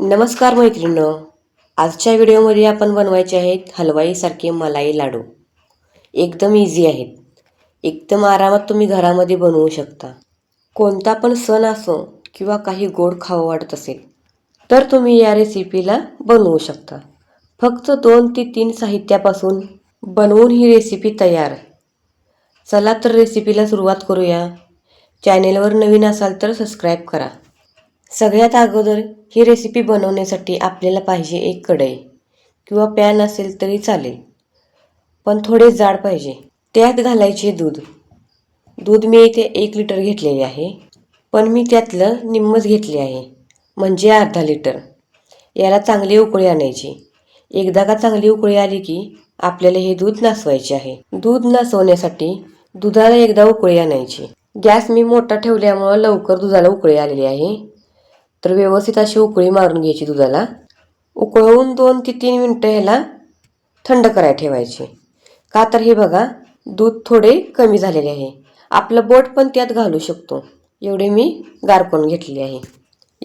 नमस्कार मैत्रिणींनो. आजच्या व्हिडिओमध्ये आपण बनवायचे आहेत हलवाईसारखे मलाई लाडू. एकदम इझी आहेत. एकदम आरामात तुम्ही घरामध्ये बनवू शकता. कोणता पण सण असो किंवा काही गोड खावं वाटत असेल तर तुम्ही या रेसिपीला बनवू शकता. फक्त दोन ते तीन साहित्यापासून बनवून ही रेसिपी तयार चला तर रेसिपीला सुरुवात करूया. चॅनेलवर नवीन असाल तर सबस्क्राईब करा. सगळ्यात अगोदर ही रेसिपी बनवण्यासाठी आपल्याला पाहिजे एक कढई किंवा पॅन असेल तरी चालेल पण थोडे जाड पाहिजे. त्यात घालायचे दूध. दूध मी इथे एक लिटर घेतलेले आहे पण मी त्यातलं निम्मच घेतले आहे म्हणजे अर्धा लिटर याला चांगली उकळी आणायची. एकदा का चांगली उकळी आली की आपल्याला हे दूध नासवायचे आहे. दूध नासवण्यासाठी दुधाला एकदा उकळी आणायची. गॅस मी मोठा ठेवल्यामुळं लवकर दुधाला उकळी आलेली आहे. तर व्यवस्थित अशी उकळी मारून घ्यायची दुधाला. उकळवून दोन ते तीन मिनटं ह्याला थंड करायला ठेवायचे. का तर हे बघा दूध थोडे कमी झालेले आहे. आपलं बोट पण त्यात घालू शकतो. एवढे मी गारपण घेतले आहे.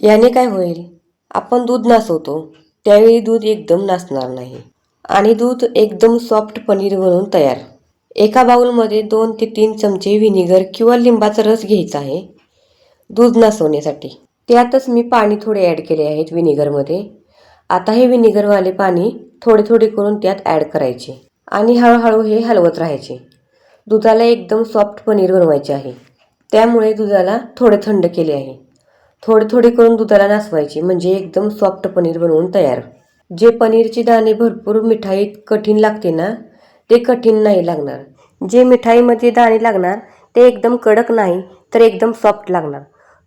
याने काय होईल? आपण दूध नासवतो. त्यावेळी दूध एकदम नासणार नाही. आणि दूध एकदम सॉफ्ट पनीर बनवून तयार. एका बाउलमध्ये दोन ते तीन चमचे व्हिनेगर किंवा लिंबाचा रस घ्यायचा आहे. दूध नासवण्यासाठी. त्यातच मी पाणी थोडे ॲड केले आहेत विनेगरमध्ये आता हे विनेगरवाले पाणी थोडे थोडे करून त्यात ॲड करायचे. आणि हळूहळू हे हलवत राहायचे. दुधाला एकदम सॉफ्ट पनीर बनवायचे आहे. त्यामुळे दुधाला थोडे थंड केले आहे. थोडे थोडे करून दुधाला नासवायचे म्हणजे एकदम सॉफ्ट पनीर बनवून तयार. जे पनीरचे दाणे भरपूर मिठाईत कठीण लागते ना ते कठीण नाही लागणार. जे मिठाईमध्ये दाणे लागणार ते एकदम कडक नाही तर एकदम सॉफ्ट लागणार.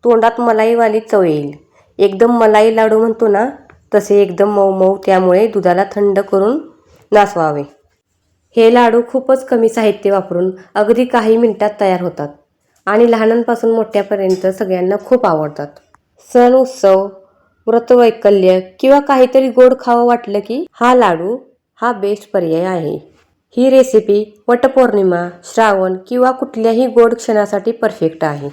तोंडात मलाईवाली चव येईल. एकदम मलाई लाडू म्हणतो ना तसे एकदम मऊ मऊ त्यामुळे दुधाला थंड करून नासवावे. हे लाडू खूपच कमी साहित्य वापरून अगदी काही मिनिटात तयार होतात आणि लहानांपासून मोठ्यापर्यंत सगळ्यांना खूप आवडतात. सण उत्सव व्रतवैकल्य किंवा काहीतरी गोड खावं वाटलं की हा लाडू हा बेस्ट पर्याय आहे. ही रेसिपी वटपौर्णिमा श्रावण किंवा कुठल्याही गोड क्षणासाठी परफेक्ट आहे.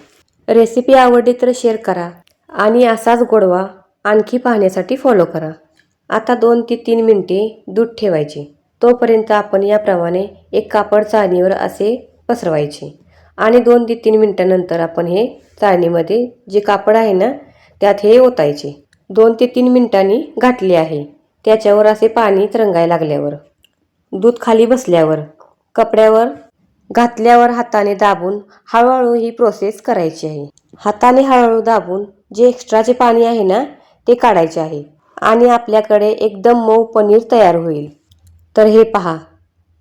रेसिपी आवडली तर शेअर करा आणि असाच गोडवा आणखी पाहण्यासाठी फॉलो करा. आता दोन ते तीन मिनटे दूध ठेवायचे. तोपर्यंत आपण याप्रमाणे एक कापड चाळणीवर असे पसरवायचे. आणि दोन ते तीन मिनटानंतर आपण हे चाळणीमध्ये जे कापड आहे ना त्यात हे ओतायचे. दोन ते तीन मिनटांनी घातले आहे. त्याच्यावर असे पाणी तरंगायला लागल्यावर. दूध खाली बसल्यावर कपड्यावर घातल्यावर हाताने दाबून हळूहळू ही प्रोसेस करायची आहे. हाताने हळूहळू दाबून जे एक्स्ट्राचे पाणी आहे ना ते काढायचे आहे. आणि आपल्याकडे एकदम मऊ पनीर तयार होईल. तर हे पहा.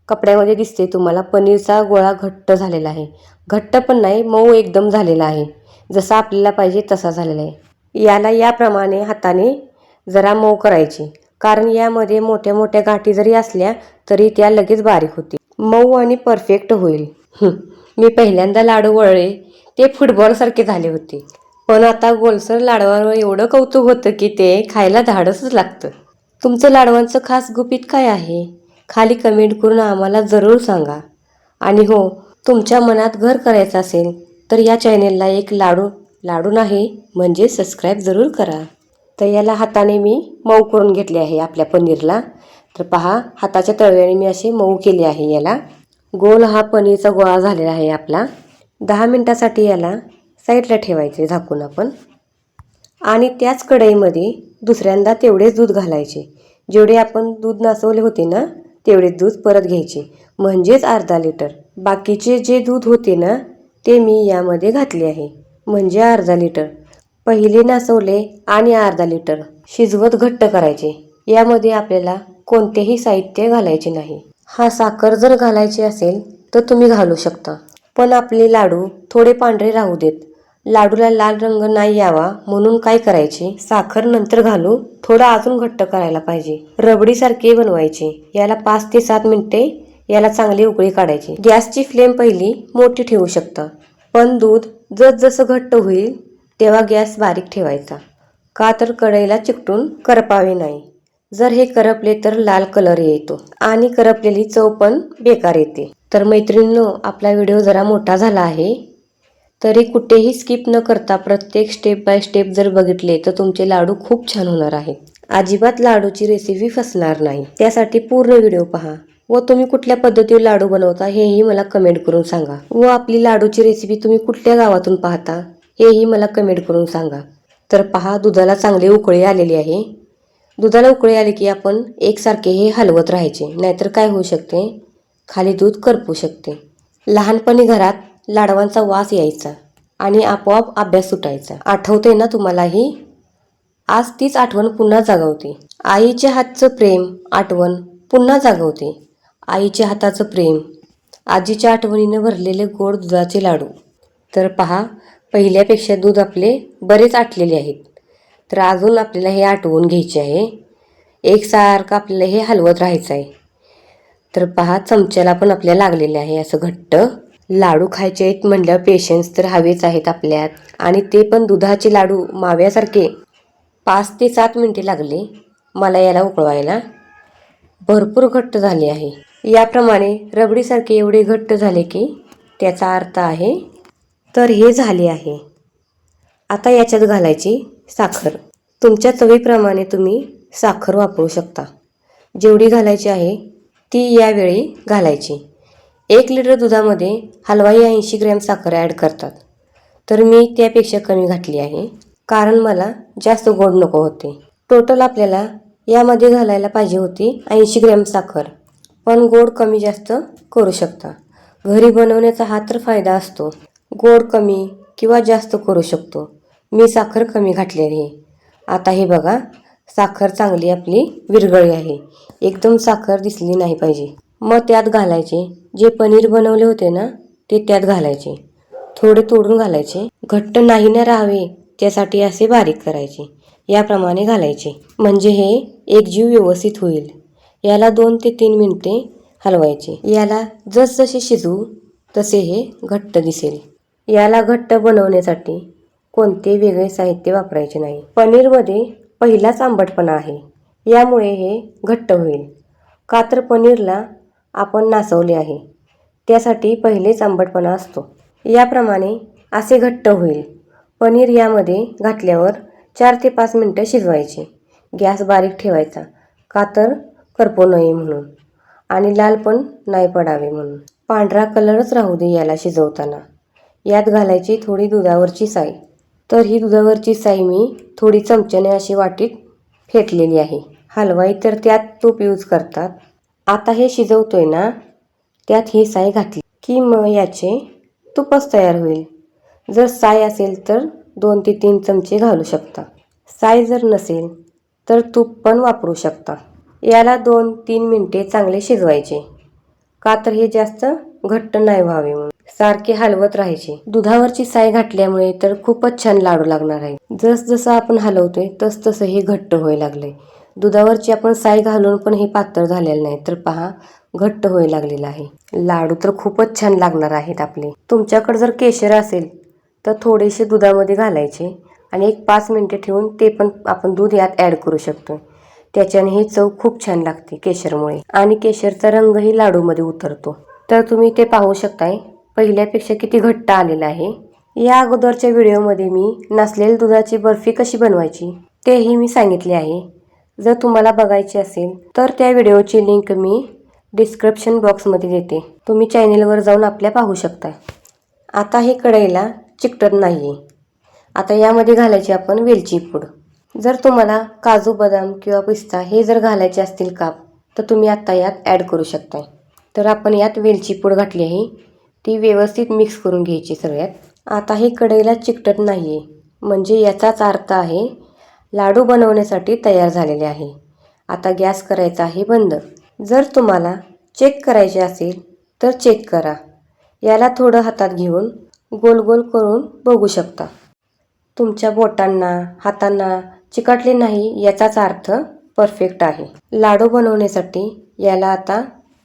कपड्यामध्ये दिसते तुम्हाला पनीरचा गोळा घट्ट झालेला आहे. घट्ट पण नाही मऊ एकदम झालेला आहे. जसा आपल्याला पाहिजे तसा झालेला आहे. याला याप्रमाणे हाताने जरा मऊ करायचे. कारण यामध्ये मोठ्या मोठ्या गाठी जरी असल्या तरी त्या लगेच बारीक होतील. मऊ आणि परफेक्ट होईल. मी पहिल्यांदा लाडू वळले ते फुटबॉलसारखे झाले होते. पण आता गोलसर लाडवांवर एवढं कौतुक होतं की ते खायला धाडसच लागतं. तुमचं लाडवांचं खास गुपित काय आहे? खाली कमेंट करून आम्हाला जरूर सांगा. आणि हो तुमच्या मनात घर करायचं असेल तर या चॅनेलला एक लाडू लाडू नाही म्हणजे सबस्क्राईब जरूर करा. तर याला हाताने मी मऊ करून घेतले आहे आपल्या पनीरला. तर पहा हाताच्या तळव्याने मी असे मऊ केले आहे याला. गोल हा पनीरचा गोळा झालेला आहे आपला. दहा मिनटासाठी याला साईडला ठेवायचे झाकून आपण. आणि त्याच कढईमध्ये दुसऱ्यांदा तेवढेच दूध घालायचे. जेवढे आपण दूध नासवले होते ना तेवढेच दूध परत घ्यायचे. म्हणजेच अर्धा लिटर. बाकीचे जे दूध होते ना ते मी यामध्ये घातले आहे. म्हणजे अर्धा लिटर. पहिले नासवले आणि अर्धा लिटर. शिजवत घट्ट करायचे. यामध्ये आपल्याला कोणतेही साहित्य घालायचे नाही. हा साखर जर घालायची असेल तर तुम्ही घालू शकता. पण आपले लाडू थोडे पांढरे राहू देत. लाडूला लाल रंग नाही यावा म्हणून काय करायचे? साखर नंतर घालू थोडं अजून घट्ट करायला पाहिजे. रबडीसारखे बनवायचे. याला पाच ते सात मिनिटे याला चांगली उकळी काढायची. गॅसची फ्लेम पहिली मोठी ठेवू शकता. पण दूध जसजसं घट्ट होईल तेव्हा गॅस बारीक ठेवायचा. का तर कढईला चिकटून करपावे नाही. जर हे करपले तर लाल कलर येतो आणि करपलेली चव पण बेकार येते. तर मैत्रिणींनो आपला व्हिडिओ जरा मोठा झाला आहे. तरी कुठेही स्किप न करता प्रत्येक स्टेप बाय स्टेप जर बघितले तर तुमचे लाडू खूप छान होणार आहे अजिबात लाडूची रेसिपी फसणार नाही. त्यासाठी पूर्ण व्हिडिओ पहा व तुम्ही कुठल्या पद्धतीने लाडू बनवता हेही मला कमेंट करून सांगा व आपली लाडूची रेसिपी तुम्ही कुठल्या गावातून पाहता हेही मला कमेंट करून सांगा. तर पहा दुधाला चांगली उकळी आलेली आहे. दुधाला उकळी आली की आपण एकसारखे हे हलवत राहायचे. नाहीतर काय होऊ शकते? खाली दूध करपू शकते. लहानपणी घरात लाडवांचा वास यायचा आणि आपोआप अभ्यास सुटायचा. आठवते ना तुम्हालाही? आज तीच आठवण पुन्हा जागवते. आईच्या हातचं प्रेम आठवण पुन्हा जागवते. आईच्या हाताचं प्रेम आजीच्या आठवणीने भरलेले गोड दुधाचे लाडू. तर पहा पहिल्यापेक्षा दूध आपले बरेच आटलेले आहेत. तर अजून आपल्याला हे आटवून घ्यायचे आहे. एकसारखं आपल्याला हे हलवत राहायचं आहे. तर पहा चमच्याला पण आपल्याला लागलेले आहे असं घट्ट. लाडू खायचे आहेत म्हणल्यावर पेशन्स तर हवेच आहेत आपल्यात. आणि ते पण दुधाचे लाडू माव्यासारखे. पाच ते सात मिनटे लागले. मला याला उकळवायला. भरपूर घट्ट झाले आहे. याप्रमाणे रबडीसारखे एवढे घट्ट झाले की त्याचा अर्थ आहे तर हे झाले आहे. आता याच्यात घालायची साखर. तुमच्या चवीप्रमाणे तुम्ही साखर वापरू शकता. जेवढी घालायची आहे ती यावेळी घालायची. एक लिटर दुधामध्ये हलवाई ऐंशी ग्रॅम साखर ॲड करतात. तर मी त्यापेक्षा कमी घातली आहे कारण मला जास्त गोड नको होते. टोटल आपल्याला यामध्ये घालायला पाहिजे होती ऐंशी ग्रॅम साखर. पण गोड कमी जास्त करू शकता. घरी बनवण्याचा हा तर फायदा असतो. गोड कमी किंवा जास्त करू शकतो. मी साखर कमी घातलेली आहे. आता हे बघा साखर चांगली आपली विरघळी आहे. एकदम साखर दिसली नाही पाहिजे. मग त्यात घालायचे जे पनीर बनवले होते ना ते त्यात घालायचे. थोडे तोडून घालायचे. घट्ट नाही ना राहावे त्यासाठी असे बारीक करायचे. याप्रमाणे घालायचे. म्हणजे हे एकजीव व्यवस्थित होईल. याला दोन ते तीन मिनिटे हलवायचे. याला जसजसे शिजवू तसे हे घट्ट दिसेल. याला घट्ट बनवण्यासाठी कोणते वेगळे साहित्य वापरायचे नाही. पनीरमध्ये पहिलाच आंबटपणा आहे. यामुळे हे घट्ट होईल. का तर पनीरला आपण नासवले आहे. त्यासाठी पहिलेच आंबटपणा असतो. याप्रमाणे असे घट्ट होईल. पनीर यामध्ये घातल्यावर चार ते पाच मिनटं शिजवायचे. गॅस बारीक ठेवायचा. का तर करपू नये म्हणून. आणि लाल पण नाही पडावे म्हणून. पांढरा कलरच राहू दे याला शिजवताना. यात घालायची थोडी दुधावरची साई. तर ही दुधावरची साई मी थोडी चमच्याने अशी वाटीत फेटलेली आहे. हलवाई तर त्यात तूप यूज करतात. आता हे शिजवतोय ना त्यात ही साय घातली की मग याचे तुपच तयार होईल. जर साय असेल तर दोन ते तीन चमचे घालू शकता. साय जर नसेल तर तूप पण वापरू शकता. याला दोन तीन मिनटे चांगले शिजवायचे. का तर हे जास्त घट्ट नाही व्हावे म्हणून. सारखे हलवत राहायचे. दुधावरची साय घातल्यामुळे तर खूपच छान लाडू लागणार आहे. जस जसं आपण हलवतोय तस तसं हे घट्ट व्हायला लागले दुधावरची आपण साय घालून पण हे पातळ झालेलं नाही तर पहा घट्ट व्हायला लागलेलं आहे. लाडू तर खूपच छान लागणार आहेत आपले. तुमच्याकडे जर केशर असेल तर थोडेसे दुधामध्ये घालायचे आणि एक पाच मिनटे ठेवून ते पण आपण दूध यात ॲड करू शकतो त्याच्याने ही चव खूप छान लागते केशरमुळे. आणि केशरचा रंगही लाडूमध्ये उतरतो. तर तुम्ही ते पाहू शकताय पहिल्यापेक्षा किती घट्ट आलेला आहे? या अगोदरच्या व्हिडिओमध्ये मी नसलेल्या दुधाची बर्फी कशी बनवायची तेही मी सांगितले आहे. जर तुम्हाला बघायची असेल तर त्या व्हिडिओची लिंक मी डिस्क्रिप्शन बॉक्समध्ये देते. तुम्ही चॅनेलवर जाऊन आपल्या पाहू शकता. आता हे कढईला चिकटत नाही आहे आता यामध्ये घालायची आपण वेलची पूड. जर तुम्हाला काजू बदाम किंवा पिस्ता हे जर घालायचे असतील काप तर तुम्ही आत्ता यात ॲड करू शकता तर आपण यात वेलची पूड घातली आहे. ती व्यवस्थित मिक्स करून घ्यायची सगळ्यात. आता हे कढईला चिकटत नाही आहे म्हणजे याचाच अर्थ आहे लाडू बनवण्यासाठी तयार झालेले आहे. आता गॅस करायचा आहे बंद. जर तुम्हाला चेक करायचे असेल तर चेक करा. याला थोडं हातात घेऊन गोल गोल करून बघू शकता. तुमच्या बोटांना हातांना चिकटले नाही याचाच अर्थ परफेक्ट आहे. लाडू बनवण्यासाठी याला आता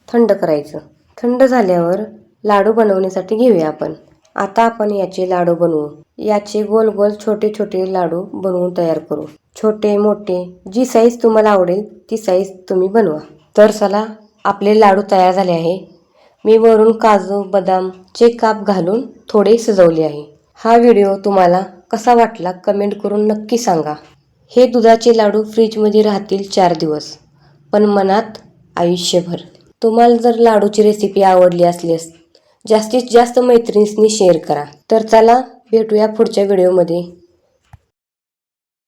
थंड करायचं. थंड झाल्यावर लाडू बनवण्यासाठी घेऊया आपण. आता आपण याचे लाडू बनवू. याचे गोल गोल छोटे छोटे लाडू बनवून तयार करू. छोटे मोठे जी साईज तुम्हाला आवडेल ती साईज तुम्ही बनवा. तर चला आपले लाडू तयार झाले आहे. मी वरून काजू बदाम चे काप घालून थोडे सजवले आहे. हा व्हिडिओ तुम्हाला कसा वाटला कमेंट करून नक्की सांगा. हे दुधाचे लाडू फ्रीजमध्ये राहतील चार दिवस पण मनात आयुष्यभर. तुम्हाला जर लाडूची रेसिपी आवडली असल्यास जास्तीत जास्त मैत्रिणींनी शेअर करा. तर चला भेटूया पुढच्या व्हिडिओमध्ये